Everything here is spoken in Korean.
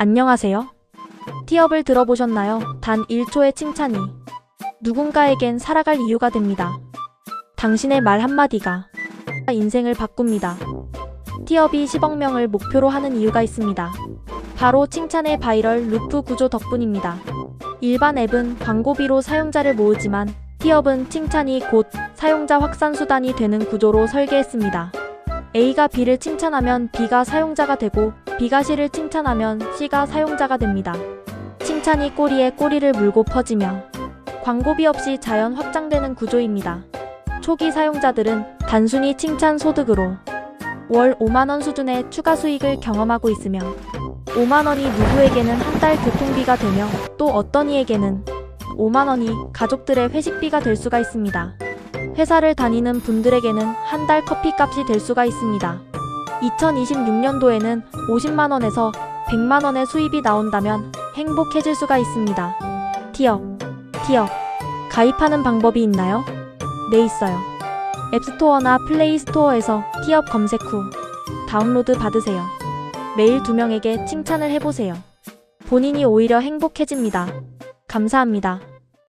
안녕하세요. 티업을 들어보셨나요? 단 1초의 칭찬이 누군가에겐 살아갈 이유가 됩니다. 당신의 말 한마디가 인생을 바꿉니다. 티업이 10억 명을 목표로 하는 이유가 있습니다. 바로 칭찬의 바이럴 루프 구조 덕분입니다. 일반 앱은 광고비로 사용자를 모으지만 티업은 칭찬이 곧 사용자 확산 수단이 되는 구조로 설계했습니다. A가 B를 칭찬하면 B가 사용자가 되고 B가 C를 칭찬하면 C가 사용자가 됩니다. 칭찬이 꼬리에 꼬리를 물고 퍼지며 광고비 없이 자연 확장되는 구조입니다. 초기 사용자들은 단순히 칭찬 소득으로 월 5만원 수준의 추가 수익을 경험하고 있으며 5만원이 누구에게는 한 달 교통비가 되며 또 어떤 이에게는 5만원이 가족들의 회식비가 될 수가 있습니다. 회사를 다니는 분들에게는 한 달 커피값이 될 수가 있습니다. 2026년도에는 50만원에서 100만원의 수입이 나온다면 행복해질 수가 있습니다. 티업, 티업. 가입하는 방법이 있나요? 네, 있어요. 앱스토어나 플레이스토어에서 티업 검색 후 다운로드 받으세요. 매일 두 명에게 칭찬을 해보세요. 본인이 오히려 행복해집니다. 감사합니다.